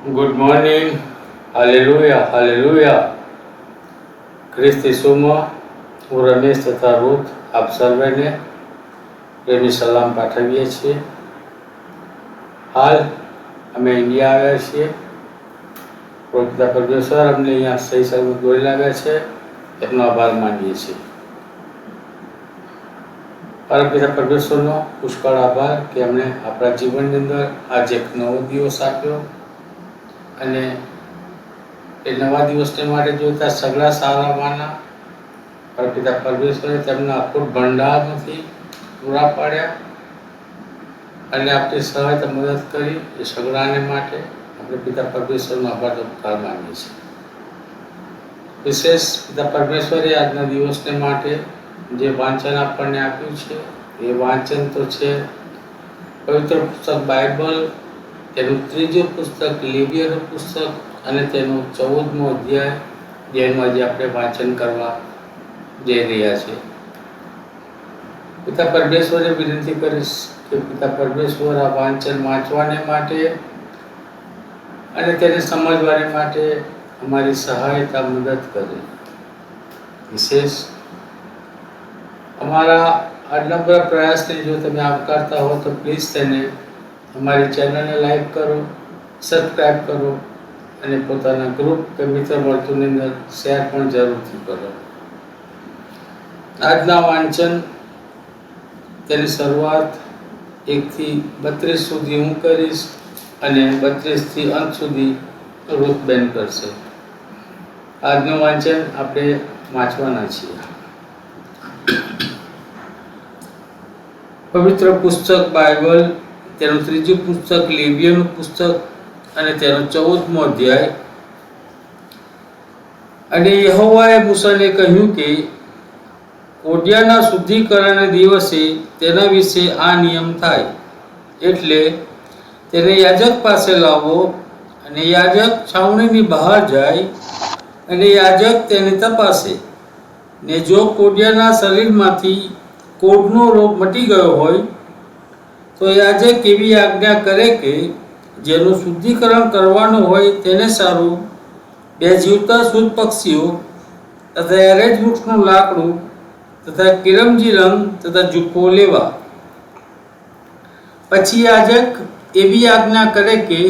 Good morning hallelujah hallelujah ખ્રિસ્તી સુમાં હું રમેશ તથા રૂથ આપ સર્વેને પ્રેમી સલામ પાઠવીએ છીએ. હાલ અમે ઇન્ડિયા આવ્યા છીએ. પ્રભુતા પરમેશ્વર અમને અહીંયા સહી સલામત દોરી લાવ્યા છે. એમનો આભાર માનીએ છીએ. પરમપિતા પરમેશ્વરનો પુષ્કળ આભાર કે અમને આપણા જીવનની અંદર આજે એક નવો દિવસ આપ્યો. અને એ નવા દિવસને માટે જોતા સગળા સારા માના પિતા પરમેશ્વરે તેમના અખૂટ ભંડારમાંથી પૂરા પાડ્યા અને આપણી સહાયતા મદદ કરી એ સગળાને માટે આપણે પિતા પરમેશ્વરનો આભાર ઉપકાર માનીએ છીએ. વિશેષ પિતા પરમેશ્વરે આજના દિવસને માટે જે વાંચન આપણને આપ્યું છે, એ વાંચન તો છે પવિત્ર પુસ્તક બાઇબલ તેનું ત્રીજું પુસ્તક લિબિયર પુસ્તક અને તેનું ચૌદમો અધ્યાય, જેનું આજે આપણે વાંચન કરવા જઈ રહ્યા છે પિતા પરમેશ્વરે વિનંતી કરીશ કે પિતા પરમેશ્વર આ વાંચન વાંચવાને માટે અને તેને સમજવાને માટે અમારી સહાયતા મદદ કરે. વિશેષ, અમારા આ બધા પ્રયાસને જો તમે આવકારતા હો તો પ્લીઝ તેને અમારી ચેનલને લાઈક કરો સબસ્ક્રાઈબ કરો અને પોતાના ગ્રુપ કે મિત્ર વર્તુળની અંદર શેર પણ જરૂરથી કરો. આજના વાંચન તેની શરૂઆત એકથી બત્રીસ સુધી હું કરીશ અને બત્રીસથી અંત સુધી રૂપબેન કરશે. આજનું વાંચન આપણે વાંચવાના છીએ. પવિત્ર પુસ્તક બાઇબલ તેનું ત્રીજું પુસ્તક લેબિયનું પુસ્તક અને તેનો ચૌદમો અધ્યાય. અને યહોવાએ મૂસાને કહ્યું કે, કોડિયાના શુદ્ધિકરણ દિવસે તેના વિશે આ નિયમ થાય. એટલે તેને યાજક પાસે લાવો અને યાજક છાવણીની બહાર જાય અને યાજક તેને તપાસે. ને જો કોડિયાના શરીરમાંથી કોડનો રોગ મટી ગયો હોય તો યાજક એવી આજ્ઞા કરે કે જેનું શુદ્ધિકરણ કરવાનું હોય તેને સારું. બે જીવતા શુદ્ધ પક્ષીઓ તથા એરેજ વૃક્ષનું લાકડું તથા કિરમજી રંગ તથા જુફ્ફો લેવા. પછી યાજક એવી આજ્ઞા કરે કે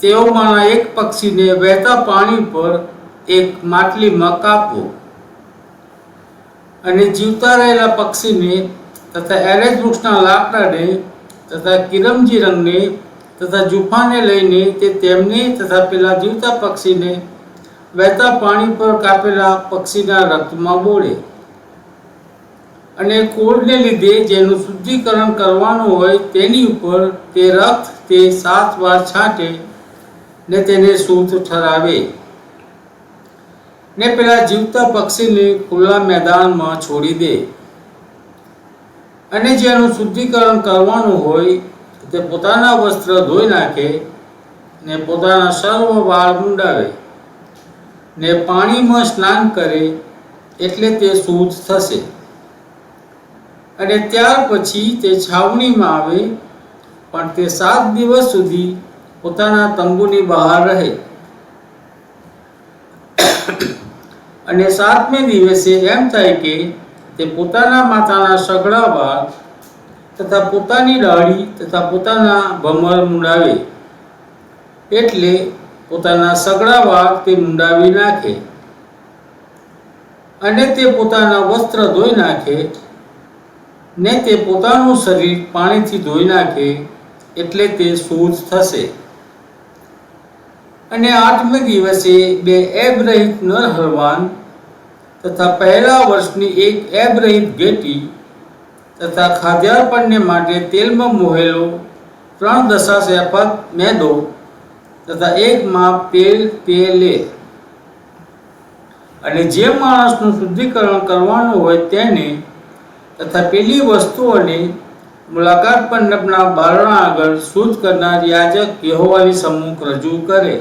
તેઓમાંના એક પક્ષીને વહેતા પાણી પર એક માટલીમાં કાપો અને જીવતા રહેલા પક્ષીને તથા એરેજ વૃક્ષના લાકડાને તથા કિરમજી રંગને તથા જુફાને લઈને તે તેમને તથા પેલા જીવતા પક્ષીને વહેતા પાણી પર કાપેલા પક્ષીના રક્તમાં બોળે. અને કોળને લીધે જેનું શુદ્ધિકરણ કરવાનું હોય તેની ઉપર તે રક્ત તે સાત વાર છાંટે ને તેને શુદ્ધ ઠરાવે. ને પેલા જીવતા પક્ષીને ખુલ્લા મેદાનમાં છોડી દે. અને જેનું શુદ્ધિકરણ કરવાનું હોય, તે પોતાના વસ્ત્ર ધોઈ નાખે ને પોતાના સર્વ વાળ મુંડાવે ને પાણીમાં સ્નાન કરે એટલે તે શુદ્ધ થશે. અને ત્યાર પછી તે છાવણીમાં આવે, પણ તે સાત દિવસ સુધી પોતાના તંબુની બહાર રહે. અને સાતમે દિવસે એમ થાય કે તે પોતાના માતાના સગડા વાળ તથા પોતાની દાઢી તથા પોતાના ભમર મુંડાવે. એટલે પોતાના સગડા વાળ તે મુંડાવી નાખે. અને તે પોતાના વસ્ત્ર ધોઈ નાખે ને તે પોતાનું શરીર પાણીથી ધોઈ નાખે એટલે તે શુદ્ધ થશે. અને આઠમે દિવસે બે એબ રહિત નર હરવાન તથા પહેલા વર્ષની એક એબ રહિત ઘેટી તથા ખાદ્યાર્પણને માટે તેલમાં મોહેલો, ત્રણ દશા શેફત મેદો તથા એક માપ તેલ તે લે. અને જે માણસનું શુદ્ધિકરણ કરવાનું હોય તેને તથા પેલી વસ્તુઓને મુલાકાત પંડપના બારણા આગળ શુદ્ધ કરનાર યાજક યહોવાની સમ્મુખ રજૂ કરે.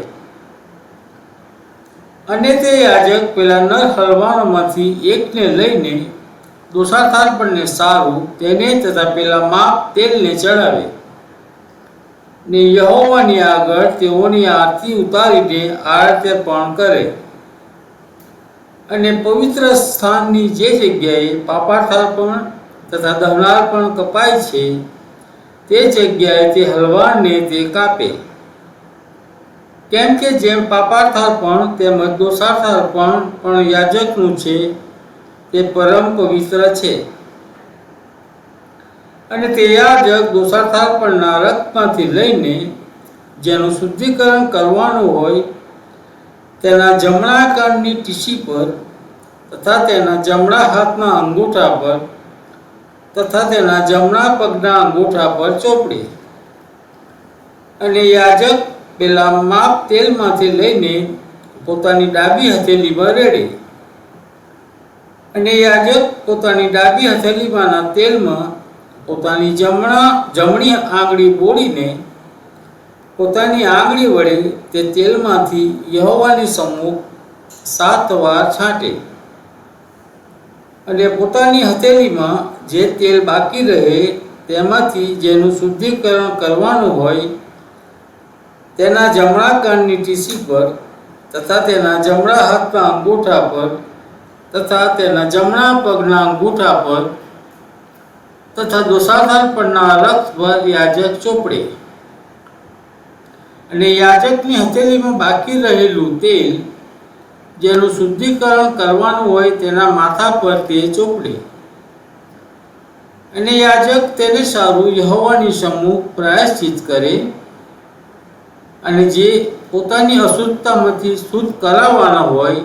અને તે યાજક પેલા નર હલવાણોમાંથી એકને લઈને દોષાથાર્પણને સારું, તેને તથા પેલા માપ તેલને ચડાવે. ને યહોવાની આગળ તેઓની આરતી ઉતારીને આરતી પણ કરે. અને પવિત્ર સ્થાનની જે જગ્યાએ પાપાર્થાર્પણ તથા દહનાર્પણ કપાય છે, તે જગ્યાએ તે હલવાણને તે કાપે. કેમ કે જેમ પાપાર્થાર્પણ તેમજ દોષાર્થાર્પણ પણ યાજકનું છે, તે પરમ પવિત્ર છે. અને તે યાજક દોષાર્થાર્પણના રક્તમાંથી લઈને જેનું શુદ્ધિકરણ કરવાનું હોય, તેના જમણા કાનની ટીસી પર તથા તેના જમણા હાથના અંગૂઠા પર તથા તેના જમણા પગના અંગૂઠા પર ચોપડે. અને યાજક પેલા માપ તેલમાંથી લઈને પોતાની ડાબી હથેલીમાં રેડે અને યાજક પોતાની ડાબી હથેલીમાંના તેલમાં પોતાની જમણા જમણી આંગળી બોળીને પોતાની આંગળી વડે તે તેલમાંથી યહોવાની સમ્મુખ સાત વાર છાંટે. અને પોતાની હથેલીમાં જે તેલ બાકી રહે તેમાંથી જેનું શુદ્ધિકરણ કરવાનું હોય તેના જમણા કાનની ટીસી પર તથા તેના જમણા હાથના અંગૂઠા પર તથા તેના જમણા પગના અંગૂઠા પર તથા દોષાધાર પરના રક્ત પર યાજક ચોપડે. અને યાજકની હથેલીમાં બાકી રહેલું તેલ જેનું શુદ્ધિકરણ કરવાનું હોય તેના માથા પર તે ચોપડે. અને યાજક તેને સારું યહોવાની સમૂહ પ્રાયશ્ચિત કરે. અને જે પોતાની અશુદ્ધતામાંથી શુદ્ધ કરાવવાના હોય,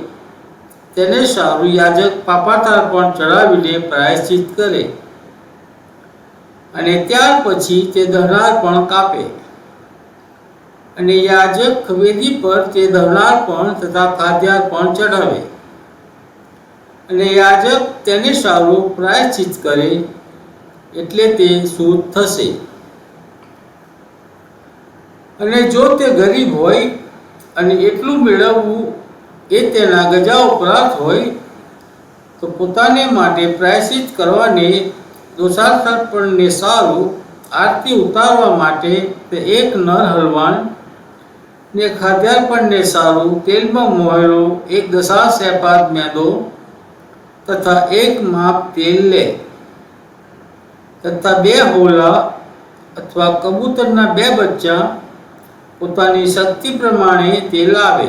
તેને સારું યાજક પાપાતાર્પણ ચડાવીને પ્રાયશ્ચિત કરે. અને ત્યાર પછી તે દહનાર્પણ કાપે. અને યાજક વેદી પર તે દહનાર્પણ તથા ખાદ્યાર્પણ ચઢાવે. અને યાજક તેને સારું પ્રાયશ્ચિત કરે એટલે તે શુદ્ધ થશે. અને જો તે ગરીબ હોય અને એટલું મેળવવું એ તેના ગજા ઉપરાંત હોય, તો પોતાને માટે પ્રાયશ્ચિત કરવાને દોષાર્થપણને સારું આરતી ઉતારવા માટે તે એક નર હલવાન ને ખાદ્યાર્પણને સારું તેલમાં મોહેલો એક દશા સેપાદ મેદો તથા એક માપ તેલ લે તથા બે હોલા અથવા કબૂતરના બે બચ્ચા પોતાની શક્તિ પ્રમાણે તે લાવે.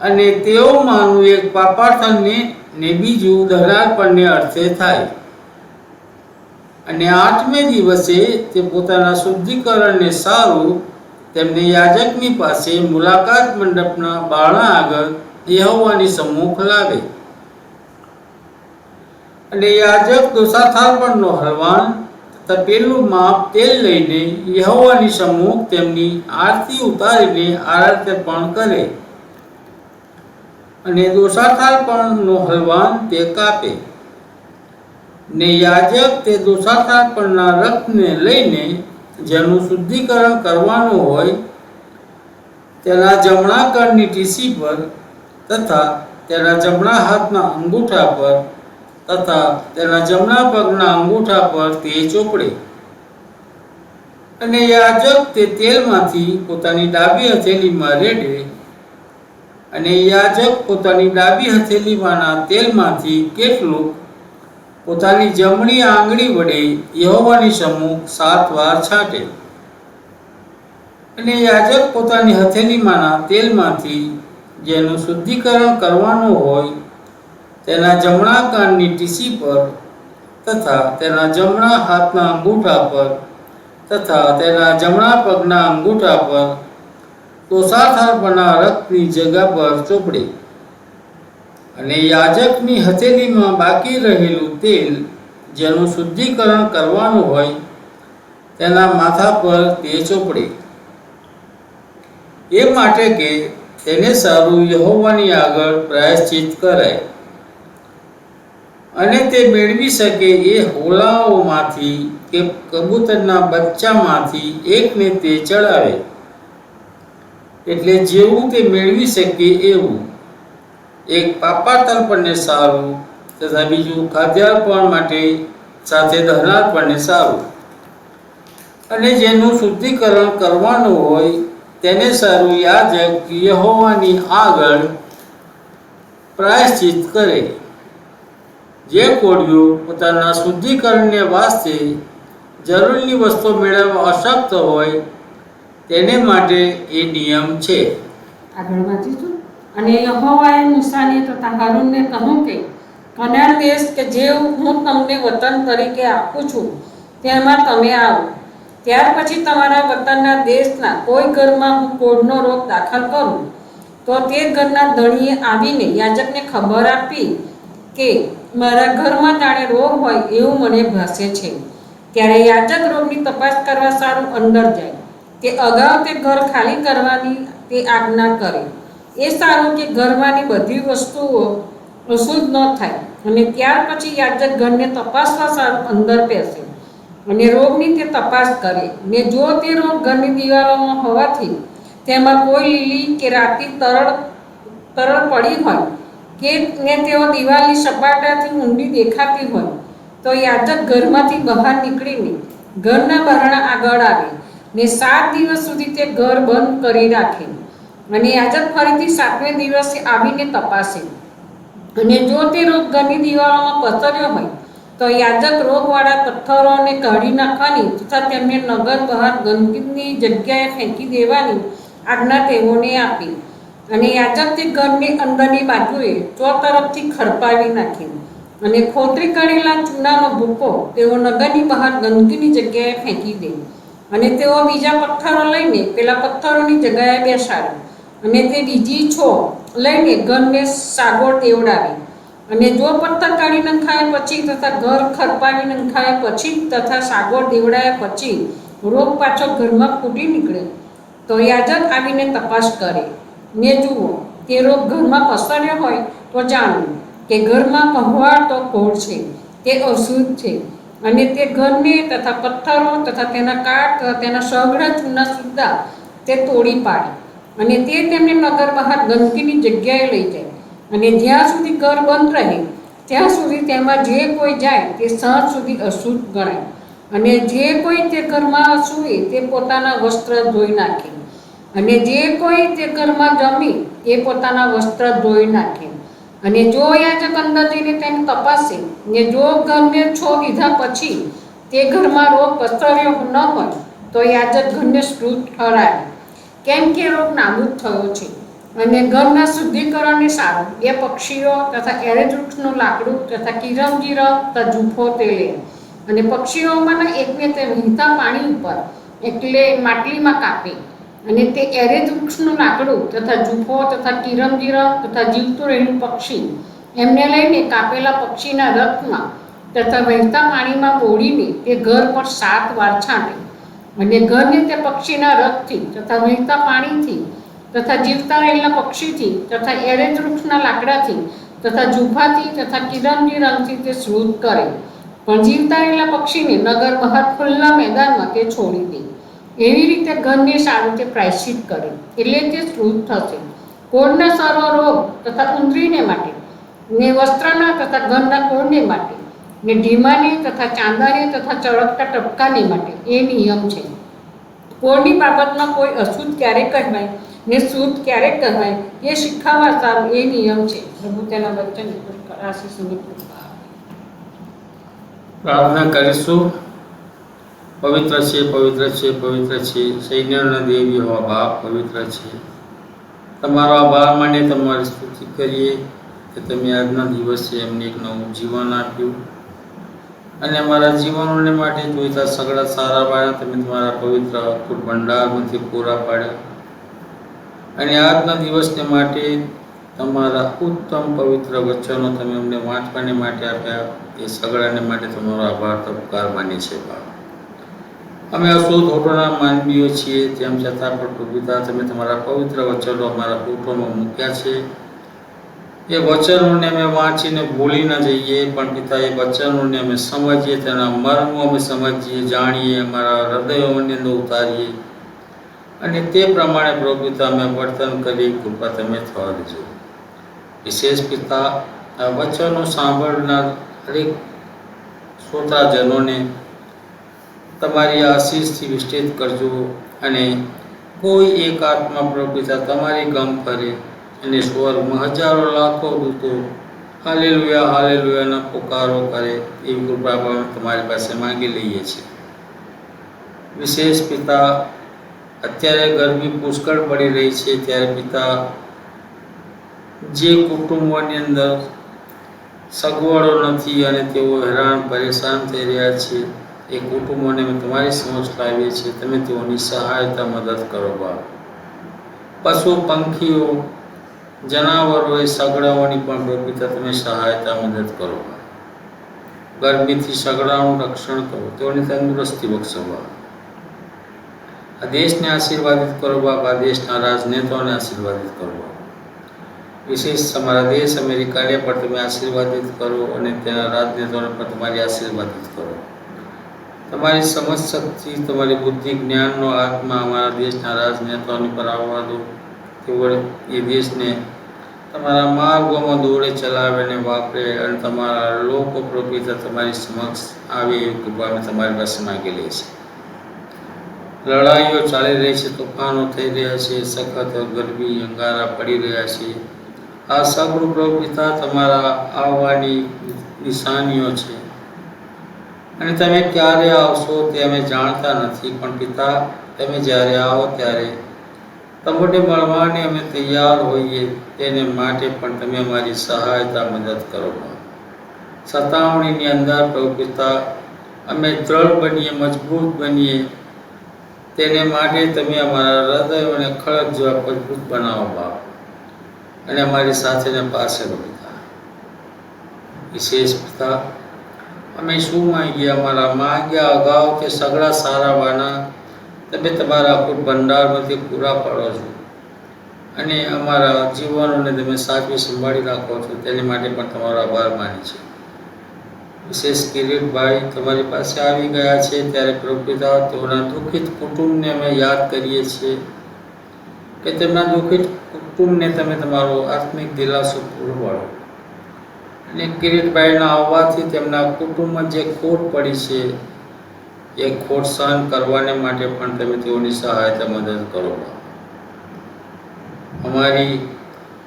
અને તેઓમાંનું એક પાપાર્થનને ને બીજું દહરાર્પણને અર્થે થાય. અને આઠમે દિવસે તે પોતાના શુદ્ધિકરણને સારું તેમને યાજકની પાસે મુલાકાત મંડપના બારણા આગળ યહોવાની સમ્મુખ લાવે. અને યાજક દોષાથાર્પણનો હલવાન તથા પેલું માપ તેલ લઈને યહોવાની સમુખ તેમની આરતી ઉતારીને આરાધ્યપણ કરે. અને દોષાથાર્પણનો હલવાન તે કાપે. ને યાજક તે દોષાથાર્પણના રક્તને લઈને જેનું શુદ્ધિકરણ કરવાનું હોય, તેના જમણા કરની ટીસી પર તથા તેના જમણા હાથના અંગૂઠા પર તથા તેના જમણા પગના અંગૂઠા પર તે ચોપડે. અને યાજક તે તેલમાંથી પોતાની ડાબી હથેલીમાં રેડે અને યાજક પોતાની ડાબી હથેલીમાંના તેલમાંથી કેટલું પોતાની જમણી આંગળી વડે યહોવાની સમુખ સાત વાર છાંટે. અને યાજક પોતાની હથેલીમાંના તેલમાંથી જેનું શુદ્ધિકરણ કરવાનું હોય તેના જમણા કાનની ટીસી પર તથા તેના જમણા હાથના અંગૂઠા પર તથા તેના જમણા પગના અંગૂઠા પર દોષાથાર્પણના રક્તની જગા પર ચોપડે. અને યાજકની હથેલીમાં બાકી રહેલું તેલ જેનું શુદ્ધિકરણ કરવાનું હોય તેના માથા પર તે ચોપડે. એ માટે કે તેને સારું યહોવાની આગળ પ્રાયશ્ચિત કરાય. અને તે મેળવી શકે એ હોલાઓમાંથી કે કબૂતરના બચ્ચામાંથી એકને તે ચડાવે. એટલે જેવું તે મેળવી શકે એવું. એક પાપાતર્પણને સારું તથા બીજું ખાદ્યાર્પણ માટે સાથે દહનાર્પણને સારું. અને જેનું શુદ્ધિકરણ કરવાનું હોય તેને સારું યાજક યહોવાની આગળ પ્રાયશ્ચિત કરે. જે કોળીઓ પોતાના શુદ્ધિકરણને વાસ્તે જરૂરી વસ્તુ મેળવવા અશક્ત હોય, તેને માટે એ નિયમ છે. આગળ વાંચીશું. અને યહોવાએ મૂસાને તથા હારૂનને કહ્યું કે કનાન દેશ કે જે હું તમને વતન તરીકે આપું છું, તેમાં તમે આવો. ત્યાર પછી તમારા વતનના દેશના કોઈ ઘરમાં હું કોઢનો રોગ દાખલ કરું. તો તે ઘરના ધણીએ આવીને યાજકને ખબર આપી કે મારા ઘરમાં જાણે રોગ હોય એવું મને ભાસે છે. ત્યારે યાચક રોગની તપાસ કરવા સારું અંદર જાય. કે અગાઉ તે ઘર ખાલી કરવાની તે આજ્ઞા કરે. એ સારું કે ઘરમાંની બધી વસ્તુઓ અશુદ્ધ ન થાય. અને ત્યાર પછી યાચક ઘરને તપાસવા સારું અંદર પહેશે અને રોગની તે તપાસ કરે. ને જો તે રોગ ઘરની દિવાલોમાં હોવાથી તેમાં કોઈ લીલી કે રાતી તરળ તરળ પડી હોય કે ને તેઓ દિવાલની સપાટાથી ઊંડી દેખાતી હોય, તો યાજક ઘરમાંથી બહાર નીકળીને ઘરના બારણા આગળ આવે ને સાત દિવસ સુધી તે ઘર બંધ કરી રાખે. અને યાજક ફરીથી સાતમે દિવસે આવીને તપાસે. અને જો તે રોગ ઘરની દિવાલોમાં પસર્યો હોય, તો યાજક રોગવાળા પથ્થરોને કાઢી નાખવાની તથા તેમને નગર બહાર ગંદકીની જગ્યાએ ફેંકી દેવાની આજ્ઞા તેઓને આપી. અને યાચકથી ઘરની અંદરની બાજુએ ચો તરફથી ખરપાવી નાખી અને ખોતરી કાઢેલા ચૂનાનો ભૂકો તેઓ નગરની બહાર ગંદકીની જગ્યાએ ફેંકી દે. અને તેઓ બીજા પથ્થરો લઈને, પેલા પથ્થરોની જગ્યાએ બેસાડે. અને તે બીજી છો લઈને ઘરને સાગોળ દેવડાવે. અને જો પથ્થર કાઢી નંખાયા પછી તથા ઘર ખરપાવી નંખાયા પછી તથા સાગોળ દેવડાયા પછી રોગ પાછો ઘરમાં ફૂટી નીકળે. તો યાજક આવીને તપાસ કરે. ને જુઓ તે રોગ ઘરમાં પસર્યો હોય તો જાણવું કે ઘરમાં કહેવાળ તો કોળ છે? તે અશુદ્ધ છે. અને તે ઘરને તથા પથ્થરો તથા તેના કાટ તથા તેના સગડા ચૂના સુદ્ધા તે તોડી પાડે. અને તે તેમને નગર બહાર ગંદકીની જગ્યાએ લઈ જાય. અને જ્યાં સુધી ઘર બંધ રહે, ત્યાં સુધી તેમાં જે કોઈ જાય તે સાંજ સુધી અશુદ્ધ ગણાય. અને જે કોઈ તે ઘરમાં સૂવે તે પોતાના વસ્ત્ર ધોઈ નાખે. અને જે કોઈ તે ઘરમાં જમી એ પોતાના વસ્ત્ર ધોઈ નાખે. અને જો યાજક અંદર તેને તપાસે ને જો ઘરને છો લીધા પછી તે ઘરમાં રોગ પસર્યો ન હોય, તો યાજક ઘરને શુદ્ધ ઠરાવે કેમ કે રોગ નાબૂદ થયો છે. અને ઘરના શુદ્ધિકરણને સારું. બે પક્ષીઓ તથા એરેજ વૃક્ષનું લાકડું તથા કિરમજીરો તથા જૂફો તે લે. અને પક્ષીઓમાંના એકને તે વહેતા પાણી ઉપર, એટલે માટલીમાં કાપે. અને તે એરેજ વૃક્ષનું લાકડું તથા જૂફો તથા કિરમજીરો તથા જીવતું રહેલું પક્ષી. એમને લઈને કાપેલા પક્ષીના રથમાં તથા વહેતા પાણીમાં બોળીને તે ઘર પર સાત વાર છાંટે. અને ઘરને તે પક્ષીના રથથી તથા વહેતા પાણીથી તથા જીવતા રહેલા પક્ષીથી તથા એરેજ વૃક્ષના લાકડાથી તથા જુફાથી તથા કિરણની રંગથી તે શુદ્ધ કરે. પણ જીવતા રહેલા પક્ષીને નગર બહાર ખુલ્લા મેદાનમાં તે છોડી દે. એવી રીતે ઘરની સારું તે પ્રાયશ્ચિત કરે એટલે તે શુદ્ધ થશે. કોળના સર્વ રોગ તથા ઉંદરીને માટે, ને વસ્ત્રના તથા ઘરના કોળને માટે, ને ઢીમાની તથા ચાંદાની તથા ચળકતા ટપકાની માટે એ નિયમ છે. કોળની બાબતમાં કોઈ અશુદ્ધ ક્યારે કહેવાય, ને શુદ્ધ ક્યારે કહેવાય, એ શીખવવા સારું એ નિયમ છે. પ્રભુ તેના વચન આશીષ પ્રાર્થના કરીશું. પવિત્ર છે પવિત્ર છે પવિત્ર છે. સૈન્યના દેવી હોવા બાપ પવિત્ર છે. તમારો આભાર માટે તમારી સ્તુતિ કરીએ કે તમે આજના દિવસે એમને એક નવું જીવન આપ્યું. અને અમારા જીવનોને માટે જોઈતા સગળા સારા પાડ્યા, તમે તમારા પવિત્ર અખૂટ ભંડારમાંથી પૂરા પાડ્યા. અને આજના દિવસને માટે તમારા ઉત્તમ પવિત્ર વચનો તમે અમને વાંચવાને માટે આપ્યા. એ સગડાને માટે તમારો આભાર તબકાર માની છે, બાપ. અમે અશુદ્ધ હોટોના માનવીઓ છીએ, તેમ છતાં પણ પ્રભુતા તમે તમારા પવિત્ર વચનો અમારા હોઠોમાં મૂક્યા છે. એ વચનોને અમે વાંચીને ભૂલી ન જઈએ, પણ પિતા એ વચનોને અમે સમજીએ, તેના મર્મો અમે સમજીએ, જાણીએ, અમારા હૃદયોને ઉતારીએ. અને તે પ્રમાણે પ્રભુતા અમે વર્તન કરી કૃપા તમે થવા દેજો. વિશેષ પિતા વચનો સાંભળનાર દરેક શ્રોતાજનોને તમારી આશીષથી વિસ્તૃત કરજો અને કોઈ એક આત્મા પ્રભુતા તમારી ગમ ફરે અને સ્વર્ગમાં હજારો લાખો દૂતો હાલેલુયા, હાલેલુયાના પુકારો કરે એવી કૃપા પણ તમારી પાસે માંગી લઈએ છીએ. વિશેષ પિતા અત્યારે ગરમી પુષ્કળ પડી રહી છે. ત્યારે પિતા જે કુટુંબોની અંદર સગવડો નથી અને તેઓ હેરાન, પરેશાન થઈ રહ્યા છે. એ કુટુંબોને તમારી સમક્ષ લાવીએ છીએ. તમે તેઓની સહાયતા મદદ કરો, બાપ. પશુ, પંખીઓ જનાવરોએ સગડાઓની પણ પ્રભુતા તમે સહાયતા મદદ કરો ગરમીથી સગડાઓનું રક્ષણ કરો. તેઓની તંદુરસ્તી બક્ષો, બાપ. આ દેશને આશીર્વાદિત કરો, બાપ. આ દેશના રાજનેતાઓને આશીર્વાદિત કરો વિશેષ તમારા દેશ અમેરિકાને પણ તમે આશીર્વાદિત કરો અને તેના રાજનેતાઓને પણ તમારી આશીર્વાદિત કરો. તમારી સમજ શક્તિ, તમારી બુદ્ધિ, જ્ઞાનનો આત્મા અમારા દેશના રાજનેતાઓની પર આવવા દો. તેઓ એ દેશને તમારા માર્ગોમાં દોડે, ચલાવે અને વાપરે અને તમારા લોકો પ્રભુતા તમારી સમક્ષ આવે એવી કૃપા અમે તમારી પાસે માગી લઈએ છીએ. લડાઈઓ ચાલી રહી છે, તોફાનો થઈ રહ્યા છે, સખત ગરમી, અંગારા પડી રહ્યા છે. આ સગુણ પ્રભુ પિતા તમારા આવવાની નિશાનીઓ છે. અને તમે ક્યારે આવશો તે અમે જાણતા નથી, પણ પિતા, તમે જ્યારે આવો ત્યારે તમને મળવાને અમે તૈયાર હોઈએ તેને માટે પણ તમે અમારી સહાયતા મદદ કરો. સતાવણીની અંદર પ્રભુ પિતા, અમે દ્રઢ બનીએ, મજબૂત બનીએ, તેને માટે તમે અમારા હૃદયોને ખડક જેવા મજબૂત બનાવો બાપ, અને અમારી સાથેને પાસે રહો વિશેષ પિતા અમે શું માંગીએ? અમારા માંગ્યા અગાઉ કે સગળા સારા વાના તમે તમારા અખૂટ ભંડારમાંથી પૂરા પાડો છો. અને અમારા જીવનોને તમે સાચવી સંભાળી રાખો છો. તેની માટે પણ તમારો આભાર માને છે. વિશેષ કિરીટભાઈ તમારી પાસે આવી ગયા છે ત્યારે પ્રભુ પિતા તેઓના દુઃખિત કુટુંબને અમે યાદ કરીએ છીએ કે તેમના દુઃખિત કુટુંબને તમે તમારો આત્મિક દિલાસો પૂરો પાડો. અને કિરીટભાઈના આવવાથી તેમના કુટુંબમાં જે ખોટ પડી છે એ ખોટ સહન કરવાને માટે પણ તમે તેઓની સહાયતા મદદ કરો. અમારી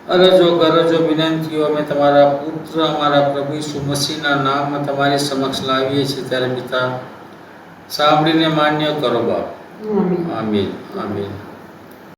અરજો ગરજો વિનંતીઓ અમે તમારા પુત્ર અમારા પ્રભુ ઈસુ મસીહના નામમાં તમારી સમક્ષ લાવીએ છીએ ત્યારે પિતા સાંભળીને માન્ય કરો બાપ. આમીન. આમીન